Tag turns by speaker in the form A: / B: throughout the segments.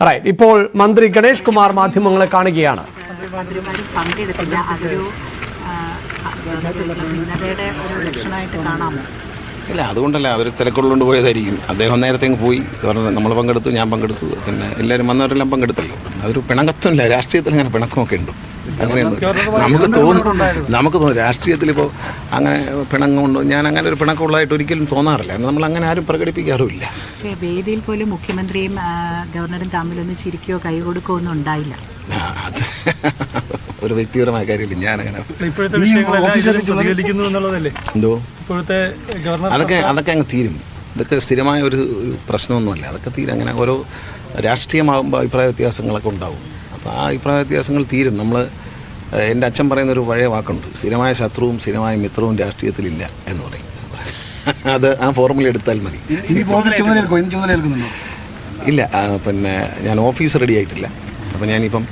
A: Right ഇപ്പോൾ മന്ത്രി ഗണേഷ് കുമാർ മാധ്യമങ്ങളെ കാണുകയാണ്.
B: മന്ത്രിമാരും പങ്കെടുത്തില്ല. അതൊരു
C: ഇല്ല അതുകൊണ്ടല്ല. അവർ തിരക്കുള്ളുകൊണ്ട് പോയതായിരിക്കും. അദ്ദേഹം നേരത്തെ പോയി. പറഞ്ഞു നമ്മൾ പങ്കെടുത്തു ഞാൻ പങ്കെടുത്തു. പിന്നെ എല്ലാവരും വന്നവരെല്ലാം പങ്കെടുത്തല്ലോ. അതൊരു പിണക്കത്വമില്ല രാഷ്ട്രീയത്തിൽ അങ്ങനെ പിണക്കമൊക്കെ ഉണ്ട്. അങ്ങനെയൊന്നും നമുക്ക് തോന്നും നമുക്ക് തോന്നും രാഷ്ട്രീയത്തിൽ ഇപ്പോൾ അങ്ങനെ പിണങ്ങുണ്ട് ഞാൻ അങ്ങനെ ഒരു പിണക്കമുള്ളതായിട്ട് ഒരിക്കലും തോന്നാറില്ല. നമ്മൾ അങ്ങനെ ആരും പ്രകടിപ്പിക്കാറുമില്ല.
B: പക്ഷേ വേദിയിൽ പോലും മുഖ്യമന്ത്രിയും ഗവർണറും തമ്മിലൊന്ന് ചിരിക്കുകയോ കൈ കൊടുക്കുകയോ ഒന്നും ഉണ്ടായില്ല.
C: അത് ഒരു വ്യക്തിപരമായ കാര്യമില്ല. ഞാനങ്ങനെ.
D: ഇപ്പോഴത്തെ വിഷയങ്ങളെല്ലാം ഇതിൽ എന്നുള്ളതല്ലേ?
C: എന്തോ?
D: ഇപ്പോഴത്തെ ഗവർണർ
C: അതൊക്കെ അതൊക്കെ അങ്ങ് തീരും. ഇതൊക്കെ സ്ഥിരമായ ഒരു ഒരു പ്രശ്നമൊന്നുമല്ല. അതൊക്കെ തീരും അങ്ങനെ ഓരോ രാഷ്ട്രീയമാകുമ്പോൾ അഭിപ്രായ വ്യത്യാസങ്ങളൊക്കെ ഉണ്ടാവും. അപ്പോൾ ആ അഭിപ്രായ വ്യത്യാസങ്ങൾ തീരും. നമ്മൾ എന്റെ അച്ഛൻ പറയുന്ന ഒരു പഴയ വാക്കുണ്ട്. സ്ഥിരമായ ശത്രുവും സ്ഥിരമായ മിത്രവും രാഷ്ട്രീയത്തിലില്ല എന്ന് പറയും. അത് ആ ഫോർമുല എടുത്താൽ മതി. ഇല്ല പിന്നെ ഞാൻ ഓഫീസ് റെഡി ആയിട്ടില്ല. അപ്പം ഞാനിപ്പം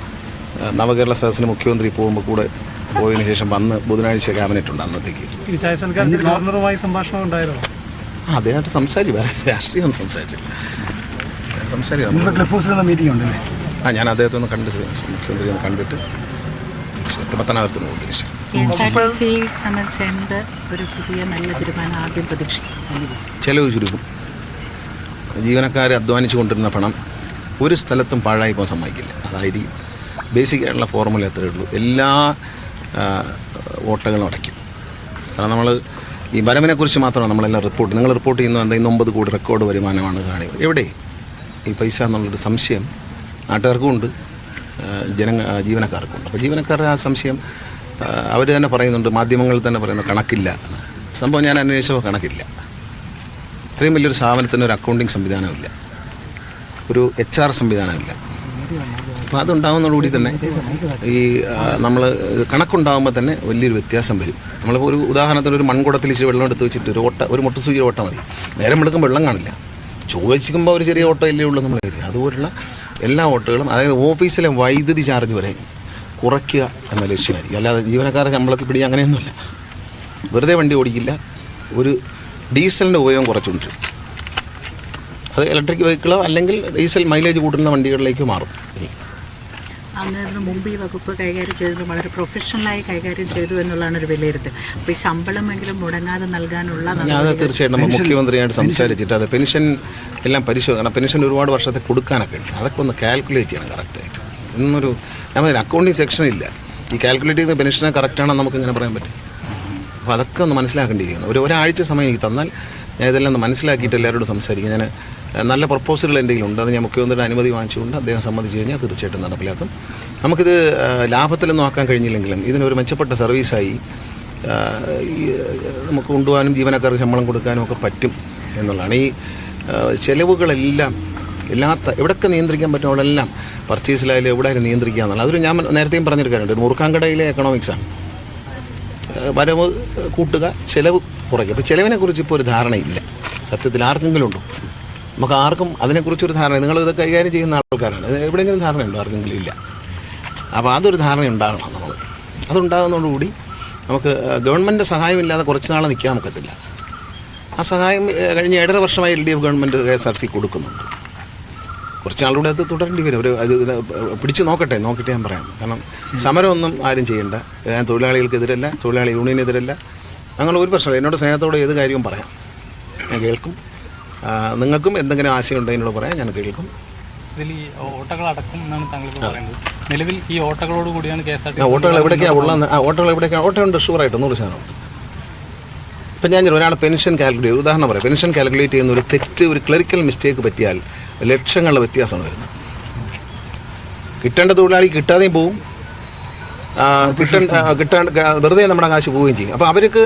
C: നവകേരള സദസ്സിന് മുഖ്യമന്ത്രി പോകുമ്പോൾ കൂടെ പോയതിനു ശേഷം വന്ന് ബുധനാഴ്ച ക്യാബിനറ്റ് ഉണ്ട് അന്നത്തേക്ക്.
D: ഈ സൽക്കാരത്തിൽ ഗവർണറുമായി സംഭാഷണം ഉണ്ടായിരുന്നു
C: ആ അദ്ദേഹമായിട്ട് സംസാരിച്ചു വേറെ രാഷ്ട്രീയം സംസാരിച്ചില്ല. സംസാരിക്കാം ആ ഞാൻ അദ്ദേഹത്തെ ഒന്ന് കണ്ടിട്ട് മുഖ്യമന്ത്രി ഒന്ന് കണ്ടിട്ട് തിരിച്ച് പത്തനാപുരത്തിന്
B: കെ എസ് ഒരു പുതിയ നല്ല തീരുമാനം ആദ്യം പ്രതീക്ഷിക്കും
C: ചെലവ് ചുരുക്കും. ജീവനക്കാർ അധ്വാനിച്ചു കൊണ്ടിരുന്ന പണം ഒരു സ്ഥലത്തും പാഴായി പോകാൻ സമ്മതിക്കില്ല. അതായിരിക്കും ബേസിക് ആയിട്ടുള്ള ഫോർമുല അത്രയേ ഉള്ളൂ. എല്ലാ ഓട്ടകളും അടയ്ക്കും. കാരണം നമ്മൾ ഈ വരവിനെക്കുറിച്ച് മാത്രമാണ് നമ്മളെല്ലാം റിപ്പോർട്ട് നിങ്ങൾ റിപ്പോർട്ട് ചെയ്യുന്ന എന്തെങ്കിലും ഇന്ന് ഒമ്പത് കോടി റെക്കോർഡ് വരുമാനമാണ് കാണിക്കുന്നത് എവിടെ? ഈ പൈസ എന്നുള്ളൊരു സംശയം നാട്ടുകാർക്കും ഉണ്ട്. ആ, ജനങ്ങ ആ, ജീവനക്കാർക്കും ഉണ്ട് അപ്പോൾ ജീവനക്കാരുടെ ആ സംശയം അവർ തന്നെ പറയുന്നുണ്ട് മാധ്യമങ്ങൾ തന്നെ പറയുന്ന കണക്കില്ല. സംഭവം ഞാൻ അന്വേഷിച്ചപ്പോൾ കണക്കില്ല. ഇത്രയും വലിയൊരു സ്ഥാപനത്തിന് ഒരു അക്കൗണ്ടിങ് സംവിധാനമില്ല. ഒരു എച്ച് ആർ സംവിധാനമില്ല. അപ്പോൾ അതുണ്ടാകുന്നതോടുകൂടി തന്നെ ഈ നമ്മൾ കണക്കുണ്ടാകുമ്പോൾ തന്നെ വലിയൊരു വ്യത്യാസം വരും. നമ്മളിപ്പോൾ ഒരു ഉദാഹരണത്തിന് ഒരു മൺകുടത്തിൽ ഇച്ചിരി വെള്ളം എടുത്ത് വെച്ചിട്ട് ഒരു ഓട്ട ഒരു മുട്ട സൂചി ഓട്ട മതി. നേരം എടുക്കും വെള്ളം കാണില്ല. ചോദിക്കുമ്പോൾ ഒരു ചെറിയ ഓട്ടം ഇല്ലേ ഉള്ളൂ നമ്മൾ അതുപോലുള്ള എല്ലാ വോട്ടുകളും അതായത് ഓഫീസിലെ വൈദ്യുതി ചാർജ് വരെ കുറയ്ക്കുക എന്ന ലക്ഷ്യമായിരിക്കും. അല്ലാതെ ജീവനക്കാരെ ശമ്പളത്തിൽ പിടി അങ്ങനെയൊന്നുമില്ല. വെറുതെ വണ്ടി ഓടിക്കില്ല. ഒരു ഡീസലിന്റെ ഉപയോഗം കുറച്ചുകൊണ്ടിരും അത് ഇലക്ട്രിക് വെഹിക്കിളോ അല്ലെങ്കിൽ ഡീസൽ മൈലേജ് കൂട്ടുന്ന വണ്ടികളിലേക്ക് മാറും.
B: അന്നേരം മുമ്പ് ഈ വകുപ്പ് കൈകാര്യം ചെയ്തത് വളരെ പ്രൊഫഷണലായി കൈകാര്യം ചെയ്തു എന്നുള്ളതാണ് ഒരു വിലയിരുത്തൽ. അപ്പോൾ ഈ ശമ്പളമെങ്കിലും മുടങ്ങാതെ നൽകാനുള്ള
C: അത് തീർച്ചയായിട്ടും നമ്മൾ മുഖ്യമന്ത്രിയായിട്ട് സംസാരിച്ചിട്ട് അത് പെൻഷൻ എല്ലാം പരിശോധന പെൻഷൻ ഒരുപാട് വർഷത്തെ കൊടുക്കാനൊക്കെ ഉണ്ട്. അതൊക്കെ ഒന്ന് കാൽക്കുലേറ്റ് ചെയ്യണം കറക്റ്റായിട്ട് ഇന്നൊരു നമ്മൾ അക്കൗണ്ടിങ് സെക്ഷൻ ഇല്ല. ഈ കാൽക്കുലേറ്റ് ചെയ്ത പെൻഷനെ കറക്റ്റാണെന്ന് നമുക്ക് ഇങ്ങനെ പറയാൻ പറ്റും. അപ്പോൾ അതൊക്കെ ഒന്ന് മനസ്സിലാക്കേണ്ടിയിരിക്കുന്നു. ഒരു ഒരാഴ്ച സമയം എനിക്ക് തന്നാൽ ഞാൻ ഇതെല്ലാം ഒന്ന് മനസ്സിലാക്കിയിട്ട് എല്ലാവരോടും സംസാരിക്കും. ഞാൻ നല്ല പ്രപ്പോസലുകൾ എന്തെങ്കിലും ഉണ്ട്? അത് ഞാൻ മുഖ്യമന്ത്രിയുടെ അനുമതി വാങ്ങിച്ചുകൊണ്ട് അദ്ദേഹം സമ്മതിച്ചു കഴിഞ്ഞാൽ തീർച്ചയായിട്ടും നടപ്പിലാക്കും. നമുക്കിത് ലാഭത്തിലൊന്നും ആക്കാൻ കഴിഞ്ഞില്ലെങ്കിലും ഇതിനൊരു മെച്ചപ്പെട്ട സർവീസായി നമുക്ക് കൊണ്ടുപോകാനും ജീവനക്കാർക്ക് ശമ്പളം കൊടുക്കാനും ഒക്കെ പറ്റും എന്നുള്ളതാണ്. ഈ ചെലവുകളെല്ലാം എല്ലാത്ത എവിടെയൊക്കെ നിയന്ത്രിക്കാൻ പറ്റും അവിടെല്ലാം പർച്ചേസിലായാലും എവിടെ നിയന്ത്രിക്കുക എന്നുള്ളത്. അതൊരു ഞാൻ നേരത്തെയും പറഞ്ഞെടുക്കാറുണ്ട് മുറുക്കാൻകടയിലെ എക്കണോമിക്സാണ് വരവ് കൂട്ടുക ചിലവ് കുറയ്ക്കുക. അപ്പോൾ ചെലവിനെക്കുറിച്ച് ഇപ്പോൾ ഒരു ധാരണയില്ല. സത്യത്തിൽ ആർക്കെങ്കിലും ഉണ്ടോ? നമുക്ക് ആർക്കും അതിനെക്കുറിച്ചൊരു ധാരണ നിങ്ങൾ ഇത് കൈകാര്യം ചെയ്യുന്ന ആൾക്കാരാണ് അത് എവിടെയെങ്കിലും ധാരണയുണ്ടോ? ആർക്കെങ്കിലും ഇല്ല. അപ്പോൾ അതൊരു ധാരണ ഉണ്ടാകണം നമ്മൾ അതുണ്ടാകുന്നതോടുകൂടി നമുക്ക് ഗവൺമെന്റ് സഹായമില്ലാതെ കുറച്ച് നാൾ നിൽക്കാൻ ഒക്കത്തില്ല. ആ സഹായം കഴിഞ്ഞ ഏഴര വർഷമായി L D F government K S R C കൊടുക്കുന്നുണ്ട്. കുറച്ച് നാളുകൂടെ അത് തുടരേണ്ടി വരും. ഒരു അത് പിടിച്ച് നോക്കട്ടെ നോക്കിയിട്ട് ഞാൻ പറയാം. കാരണം സമരമൊന്നും ആരും ചെയ്യണ്ട. ഞാൻ തൊഴിലാളികൾക്കെതിരല്ല തൊഴിലാളി യൂണിയനെതിരല്ല. അങ്ങനെ ഒരു പ്രശ്നമില്ല. എന്നോട് സ്നേഹത്തോടെ ഏത് കാര്യവും പറയാം. ഞാൻ കേൾക്കും. നിങ്ങൾക്കും എന്തെങ്കിലും ആശയം എന്നോട് പറയാം ഞാൻ കേൾക്കും.
D: ഇതിൽ ഈ ഓട്ടകൾ അടക്കും എന്നാണ് താങ്കൾ പറയുന്നത്. നിലവിൽ ഈ ഓട്ടകളോട് കൂടിയാണ് കെ എസ് ആർ
C: ടി ഓട്ടോകൾ എവിടേക്കാണ് ഉള്ളതെന്ന്? ആ ഓട്ടോകൾ എവിടേക്കാണ് ഓട്ടോയുണ്ട് ഷുവറായിട്ട് നൂറ് ശതമാനം. ഇപ്പം ഞാൻ ഒരാൾ പെൻഷൻ കാൽക്കുലേറ്റ് ഉദാഹരണം പറയാം. പെൻഷൻ കാൽക്കുലേറ്റ് ചെയ്യുന്ന ഒരു തെറ്റ് ഒരു ക്ലറിക്കൽ മിസ്റ്റേക്ക് പറ്റിയാൽ ലക്ഷങ്ങളുടെ വ്യത്യാസമാണ് വരുന്നത്. കിട്ടേണ്ട തൊഴിലാളി കിട്ടാതെയും പോവും. ആ, കിട്ടൻ വെറുതെ നമ്മുടെ കാശ് പോവുകയും ചെയ്യും. അപ്പോൾ അവർക്ക്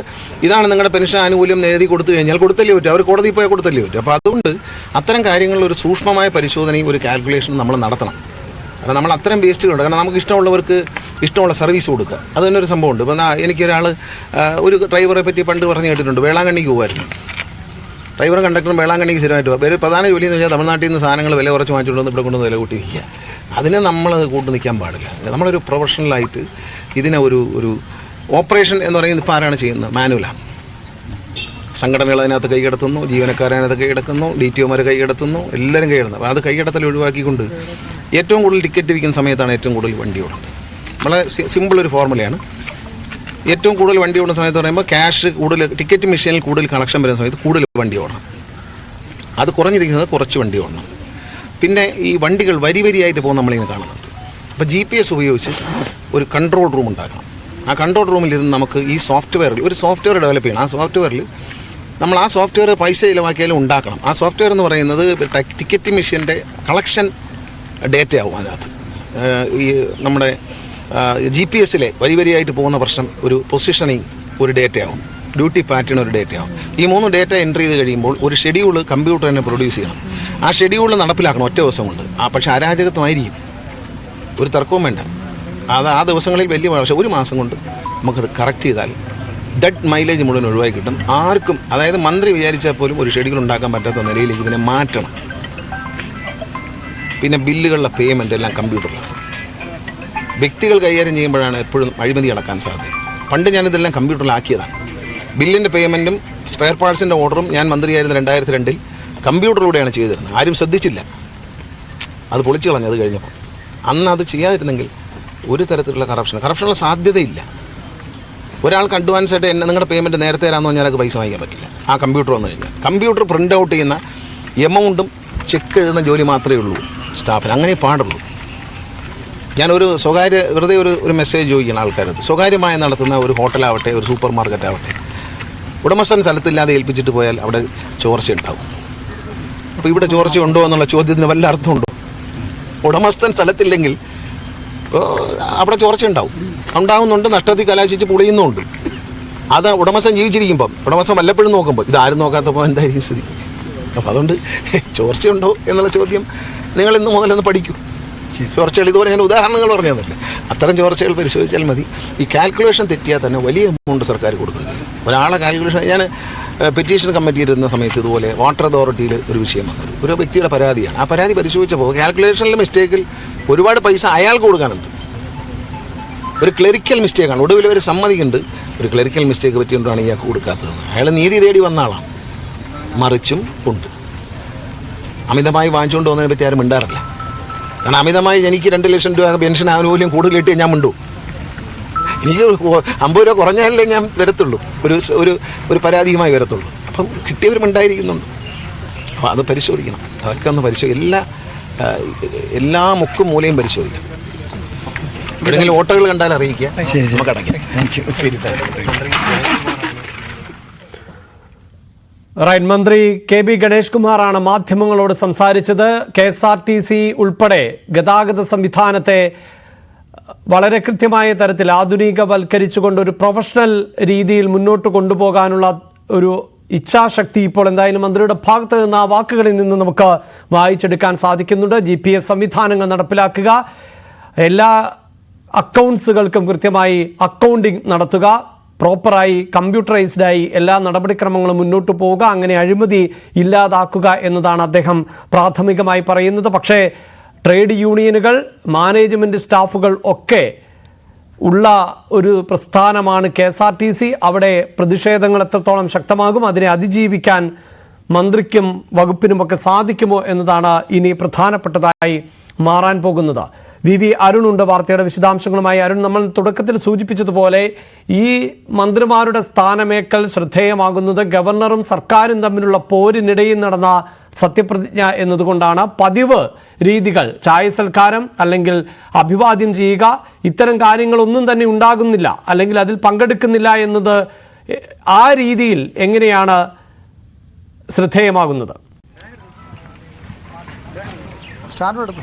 C: ഇതാണ് നിങ്ങളുടെ പെൻഷൻ ആനുകൂല്യം എഴുതി കൊടുത്തു കഴിഞ്ഞാൽ കൊടുത്തല്ലേ പറ്റും. അവർ കോടതിയിൽ പോയാൽ കൊടുത്തല്ലേ പറ്റും. അപ്പോൾ അതുകൊണ്ട് അത്തരം കാര്യങ്ങളിൽ ഒരു സൂക്ഷ്മമായ പരിശോധനയും ഒരു കാൽക്കുലേഷനും നമ്മൾ നടത്തണം. കാരണം നമ്മൾ അത്തരം വേസ്റ്റുകളുണ്ട് കാരണം നമുക്ക് ഇഷ്ടമുള്ളവർക്ക് ഇഷ്ടമുള്ള സർവീസ് കൊടുക്കുക. അത് തന്നെ ഒരു സംഭവമുണ്ട്. ഇപ്പം എനിക്കൊരാൾ ഒരു ഡ്രൈവറെ പറ്റി പണ്ട് പറഞ്ഞു കേട്ടിട്ടുണ്ട്. വേളാങ്കണ്ണിക്ക് പോകുമായിരുന്നു ഡ്രൈവറും കണ്ടക്ടറും വേളാങ്കണ്ണിക്ക് സ്ഥിരമായിട്ട് പോകും. വേറെ പ്രധാന ജോലി എന്ന് വെച്ചാൽ തമിഴ്നാട്ടിൽ നിന്ന് സാധനങ്ങൾ വില കുറച്ച് വാങ്ങിച്ചുകൊണ്ട് ഇവിടെ കൊണ്ടുവന്ന് വില കൂട്ടി വയ്ക്കുക അതിന് നമ്മൾ കൂട്ടു നിൽക്കാൻ പാടില്ല. നമ്മളൊരു പ്രൊഫഷണലായിട്ട് ഇതിനെ ഒരു ഒരു ഓപ്പറേഷൻ എന്ന് പറയുന്നത് ഇപ്പോൾ ആരാണ് ചെയ്യുന്നത്? മാനുവലാണ് സംഘടനകൾ അതിനകത്ത് കൈകടത്തുന്നു ജീവനക്കാരതിനകത്ത് കൈകടക്കുന്നു ഡി ടി ഒമാർ കൈകടത്തുന്നു എല്ലാവരും കൈകടത്തുന്നു അത് കൈകടത്തൽ ഒഴിവാക്കിക്കൊണ്ട് ഏറ്റവും കൂടുതൽ ടിക്കറ്റ് വിൽക്കുന്ന സമയത്താണ് ഏറ്റവും കൂടുതൽ വണ്ടി ഓടുന്നത്. വളരെ സിമ്പിൾ ഒരു ഫോർമുലയാണ്. ഏറ്റവും കൂടുതൽ വണ്ടി ഓടുന്ന സമയത്ത് പറയുമ്പോൾ ക്യാഷ് കൂടുതൽ ടിക്കറ്റ് മെഷീനിൽ കൂടുതൽ കണക്ഷൻ വരുന്ന സമയത്ത് കൂടുതൽ വണ്ടി ഓടണം. അത് കുറഞ്ഞിരിക്കുന്നത് കുറച്ച് വണ്ടി ഓടണം. പിന്നെ ഈ വണ്ടികൾ വരി വരിയായിട്ട് പോകുന്ന നമ്മളിങ്ങനെ കാണുന്നുണ്ട് അപ്പോൾ ജി പി എസ് ഉപയോഗിച്ച് ഒരു കൺട്രോൾ റൂം ഉണ്ടാക്കണം. ആ കൺട്രോൾ റൂമിലിരുന്ന് നമുക്ക് ഈ സോഫ്റ്റ്വെയറിൽ ഒരു സോഫ്റ്റ്വെയർ ഡെവലപ്പ് ചെയ്യണം. ആ സോഫ്റ്റ്വെയറിൽ നമ്മൾ ആ സോഫ്റ്റ്വെയർ പൈസ ചിലവാക്കിയാലും ഉണ്ടാക്കണം. ആ സോഫ്റ്റ്വെയർ എന്ന് പറയുന്നത് ടിക്കറ്റ് മെഷീന്റെ കളക്ഷൻ ഡേറ്റ ആവും അതിനകത്ത്. ഈ നമ്മുടെ ജി പി എസിലെ വരി വരിയായിട്ട് പോകുന്ന പ്രശ്നം ഒരു പൊസിഷനിങ് ഒരു ഡേറ്റ ആവും ഡ്യൂട്ടി പാറ്റേൺ ഒരു ഡേറ്റ ആവും ഈ മൂന്ന് ഡേറ്റ എൻട്രി ചെയ്ത് കഴിയുമ്പോൾ ഒരു ഷെഡ്യൂൾ കമ്പ്യൂട്ടർ തന്നെ പ്രൊഡ്യൂസ് ചെയ്യണം. ആ ഷെഡ്യൂൾ നടപ്പിലാക്കണം ഒറ്റ ദിവസം കൊണ്ട്. ആ പക്ഷേ അരാജകത്വമായിരിക്കും. ഒരു തർക്കവും വേണ്ട. അത് ആ ദിവസങ്ങളിൽ വലിയ പക്ഷേ ഒരു മാസം കൊണ്ട് നമുക്കത് കറക്റ്റ് ചെയ്താൽ ഡെഡ് മൈലേജ് മുഴുവൻ ഒഴിവാക്കി കിട്ടും. ആർക്കും അതായത് മന്ത്രി വിചാരിച്ചാൽ പോലും ഒരു ഷെഡ്യൂൾ ഉണ്ടാക്കാൻ പറ്റാത്ത നിലയിലേക്ക് ഇതിനെ മാറ്റണം. പിന്നെ ബില്ലുകളുടെ പേയ്മെന്റ് എല്ലാം കമ്പ്യൂട്ടറിലാണ് വ്യക്തികൾ കൈകാര്യം ചെയ്യുമ്പോഴാണ് എപ്പോഴും അഴിമതി അടക്കാൻ സാധ്യത. പണ്ട് ഞാനിതെല്ലാം കമ്പ്യൂട്ടറിലാക്കിയതാണ് ബില്ലിന്റെ പേയ്മെന്റും സ്പെയർ പാർട്സിന്റെ ഓർഡറും ഞാൻ മന്ത്രിയായിരുന്ന രണ്ടായിരത്തി രണ്ടിൽ കമ്പ്യൂട്ടറിലൂടെയാണ് ചെയ്തിരുന്നത്. ആരും ശ്രദ്ധിച്ചില്ല. അത് പൊളിച്ചു കളഞ്ഞു അത് കഴിഞ്ഞപ്പോൾ. അന്ന് അത് ചെയ്യാതിരുന്നെങ്കിൽ ഒരു തരത്തിലുള്ള കറപ്ഷൻ കറപ്ഷനുള്ള സാധ്യതയില്ല. ഒരാൾക്ക് അഡ്വാൻസ് ആയിട്ട് എന്നെ നിങ്ങളുടെ പേയ്മെന്റ് നേരത്തെ തരാമെന്ന് പറഞ്ഞാൽ പൈസ വാങ്ങിക്കാൻ പറ്റില്ല. ആ കമ്പ്യൂട്ടർ വന്നു കഴിഞ്ഞാൽ. കമ്പ്യൂട്ടർ പ്രിന്റ് ഔട്ട് ചെയ്യുന്ന എമൗണ്ടും ചെക്ക് എഴുതുന്ന ജോലി മാത്രമേ ഉള്ളൂ. സ്റ്റാഫിന് അങ്ങനെ പാടുള്ളൂ. ഞാനൊരു സ്വകാര്യ വെറുതെ ഒരു ഒരു മെസ്സേജ് ചോദിക്കണം ആൾക്കാരത് സ്വകാര്യമായി നടത്തുന്ന ഒരു ഹോട്ടലാവട്ടെ ഒരു സൂപ്പർ മാർക്കറ്റ് ആവട്ടെ. ഉടമസ്ഥൻ സ്ഥലത്തില്ലാതെ ഏൽപ്പിച്ചിട്ട് പോയാൽ അവിടെ ചോർച്ച ഉണ്ടാവും. അപ്പോൾ ഇവിടെ ചോർച്ച ഉണ്ടോ എന്നുള്ള ചോദ്യത്തിന് വല്ല അർത്ഥമുണ്ടോ? ഉടമസ്ഥൻ സ്ഥലത്തില്ലെങ്കിൽ അവിടെ ചോർച്ച ഉണ്ടാവും. ഉണ്ടാവുന്നുണ്ട് നഷ്ടത്തിൽ കലാശിച്ച് പൊളിയുന്നുണ്ട് അത് ഉടമസ്ഥൻ ജീവിച്ചിരിക്കുമ്പം ഉടമസ്ഥൻ വല്ലപ്പോഴും നോക്കുമ്പോൾ ഇതാരും നോക്കാത്തപ്പോൾ എന്തായിരിക്കും സ്ഥിതി? അപ്പോൾ അതുകൊണ്ട് ചോർച്ചയുണ്ടോ എന്നുള്ള ചോദ്യം നിങ്ങൾ ഇന്ന് മുതലൊന്ന് പഠിക്കൂ. ചോർച്ചകൾ ഇതുപോലെ ഞാൻ ഉദാഹരണങ്ങൾ പറഞ്ഞു തന്നില്ല അത്തരം ചോർച്ചകൾ പരിശോധിച്ചാൽ മതി. ഈ കാൽക്കുലേഷൻ തെറ്റിയാൽ തന്നെ വലിയ എമൗണ്ട് സർക്കാർ കൊടുക്കുന്നുണ്ട് ഒരാളെ കാൽക്കുലേഷൻ ഞാൻ പെറ്റീഷൻ കമ്മിറ്റി ഇരുന്ന സമയത്ത് ഇതുപോലെ വാട്ടർ അതോറിറ്റിയിൽ ഒരു വിഷയം വന്നത് ഒരു വ്യക്തിയുടെ പരാതിയാണ്. ആ പരാതി പരിശോധിച്ചപ്പോൾ കാൽക്കുലേഷനിലെ മിസ്റ്റേക്കിൽ ഒരുപാട് പൈസ അയാൾക്ക് കൊടുക്കാനുണ്ട്. ഒരു ക്ലറിക്കൽ മിസ്റ്റേക്കാണ് ഒടുവിൽ ഒരു സമ്മതിക്കുന്നുണ്ട്. ഒരു ക്ലറിക്കൽ മിസ്റ്റേക്ക് പറ്റിയുകൊണ്ടാണ് ഇയാൾക്ക് കൊടുക്കാത്തതെന്ന്. അയാൾ നീതി തേടി വന്ന ആളാണ്. മറിച്ചും ഉണ്ട്. അമിതമായി വാങ്ങിച്ചുകൊണ്ട് പോകുന്നതിനെ പറ്റി ആരും മിണ്ടാറില്ല. കാരണം അമിതമായി എനിക്ക് രണ്ട് ലക്ഷം രൂപ പെൻഷൻ ആനുകൂല്യം കൂടുതൽ കിട്ടിയാൽ ഞാൻ മിണ്ടു. എനിക്ക് അമ്പത് രൂപ കുറഞ്ഞാലേ ഞാൻ വരത്തുള്ളൂ. ഒരു ഒരു ഒരു പരാതിയുമായി വരത്തുള്ളൂ. അപ്പം കിട്ടിയവരും ഉണ്ടായിരിക്കുന്നുണ്ട്. അപ്പോൾ അത് പരിശോധിക്കണം. അതൊക്കെ ഒന്ന് പരിശോധി എല്ലാ എല്ലാ മുക്കും മൂലയും പരിശോധിക്കണം. എവിടെയെങ്കിലും ഓട്ടോകൾ കണ്ടാൽ അറിയിക്കുക. നമുക്ക്
E: അടങ്ങി
C: ശരി
A: റൈറ്റ് മന്ത്രി കെ ബി ഗണേഷ് കുമാറാണ് മാധ്യമങ്ങളോട് സംസാരിച്ചത്. K S R T C ഉൾപ്പെടെ ഗതാഗത സംവിധാനത്തെ വളരെ കൃത്യമായ തരത്തിൽ ആധുനികവൽക്കരിച്ചുകൊണ്ട് ഒരു പ്രൊഫഷണൽ രീതിയിൽ മുന്നോട്ട് കൊണ്ടുപോകാനുള്ള ഒരു ഇച്ഛാശക്തി ഇപ്പോൾ എന്തായാലും മന്ത്രിയുടെ ഭാഗത്ത് നിന്ന് ആ വാക്കുകളിൽ നിന്ന് നമുക്ക് വായിച്ചെടുക്കാൻ സാധിക്കുന്നുണ്ട്. ജി പി എസ് സംവിധാനങ്ങൾ നടപ്പിലാക്കുക. എല്ലാ അക്കൗണ്ട്സുകൾക്കും കൃത്യമായി അക്കൗണ്ടിംഗ് നടത്തുക. പ്രോപ്പറായി കമ്പ്യൂട്ടറൈസ്ഡായി എല്ലാ നടപടിക്രമങ്ങളും മുന്നോട്ട് പോവുക. അങ്ങനെ അഴിമതി ഇല്ലാതാക്കുക എന്നതാണ് അദ്ദേഹം പ്രാഥമികമായി പറയുന്നത്. പക്ഷേ ട്രേഡ് യൂണിയനുകൾ മാനേജ്മെന്റ് സ്റ്റാഫുകൾ ഒക്കെ ഉള്ള ഒരു പ്രസ്ഥാനമാണ് K S R T C. അവിടെ പ്രതിഷേധങ്ങൾ എത്രത്തോളം ശക്തമാകും അതിനെ അതിജീവിക്കാൻ മന്ത്രിക്കും വകുപ്പിനുമൊക്കെ സാധിക്കുമോ എന്നതാണ് ഇനി പ്രധാനപ്പെട്ടതായി മാറാൻ പോകുന്നത്. വി. വി. അരുണുണ്ട് വാർത്തയുടെ വിശദാംശങ്ങളുമായി. അരുൺ നമ്മൾ തുടക്കത്തിൽ സൂചിപ്പിച്ചതുപോലെ ഈ മന്ത്രിമാരുടെ സ്ഥാനമേക്കൽ ശ്രദ്ധേയമാകുന്നത് ഗവർണറും സർക്കാരും തമ്മിലുള്ള പോരിനിടയിൽ നടന്ന സത്യപ്രതിജ്ഞ എന്നതുകൊണ്ടാണ് പതിവ് രീതികൾ ചായ സൽക്കാരം അല്ലെങ്കിൽ അഭിവാദ്യം ചെയ്യുക. ഇത്തരം കാര്യങ്ങളൊന്നും തന്നെ ഉണ്ടാകുന്നില്ല. അല്ലെങ്കിൽ അതിൽ പങ്കെടുക്കുന്നില്ല എന്നത് ആ രീതിയിൽ എങ്ങനെയാണ് ശ്രദ്ധേയമാകുന്നത്?
E: സ്റ്റാൻഡ് എടുത്തു?